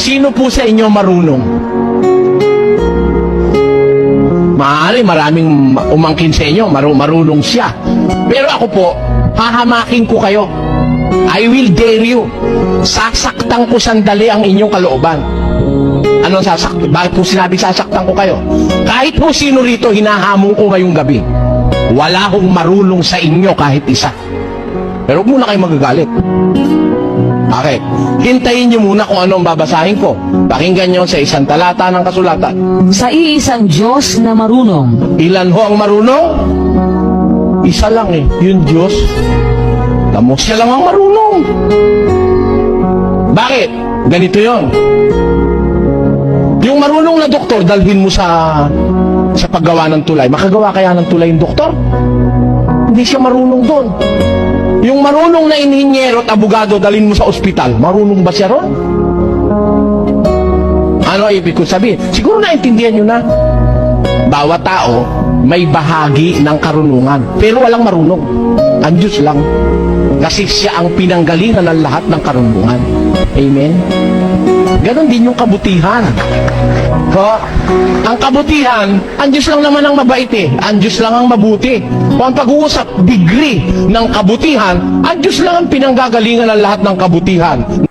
Sino po sa inyo marunong? Maaari maraming ma- umangkin sa inyo, maru- marunong siya. Pero ako po, hahamakin ko kayo. I will dare you. Sasaktan ko sandali ang inyong kalooban. Ano sasaktan? Bakit po sinabi sasaktan ko kayo? Kahit po sino rito, hinahamon ko ngayong gabi. Wala hong marunong sa inyo kahit isa. Pero huwag muna kayo magagalit. Bakit? Hintayin niyo muna kung ano ang babasahin ko. Pakinggan niyo sa isang talata ng kasulatan. Sa iisang Diyos na marunong, Ilan ho ang marunong? Isa lang eh, yung Diyos. Tamo siya lang ang marunong. Bakit? Ganito yon. Yung marunong na doktor, dalhin mo sa sa paggawa ng tulay. Makagawa kaya ng tulay yung doktor? Hindi siya marunong doon. Yung marunong na inhinyero at abogado, dalhin mo sa ospital. Marunong ba siya ron? Ano ibig ko sabihin? Siguro naintindihan nyo na. Bawat tao may bahagi ng karunungan. Pero walang marunong. Ang Diyos lang. Kasi siya ang pinanggalingan ng lahat ng karunungan. Amen? Ganon din yung kabutihan. Ko, ang kabutihan, ang Diyos lang naman ang mabait eh. Ang Diyos lang ang mabuti. Kung ang pag-uusap, degree ng kabutihan, ang Diyos lang ang pinanggagalingan ng lahat ng kabutihan.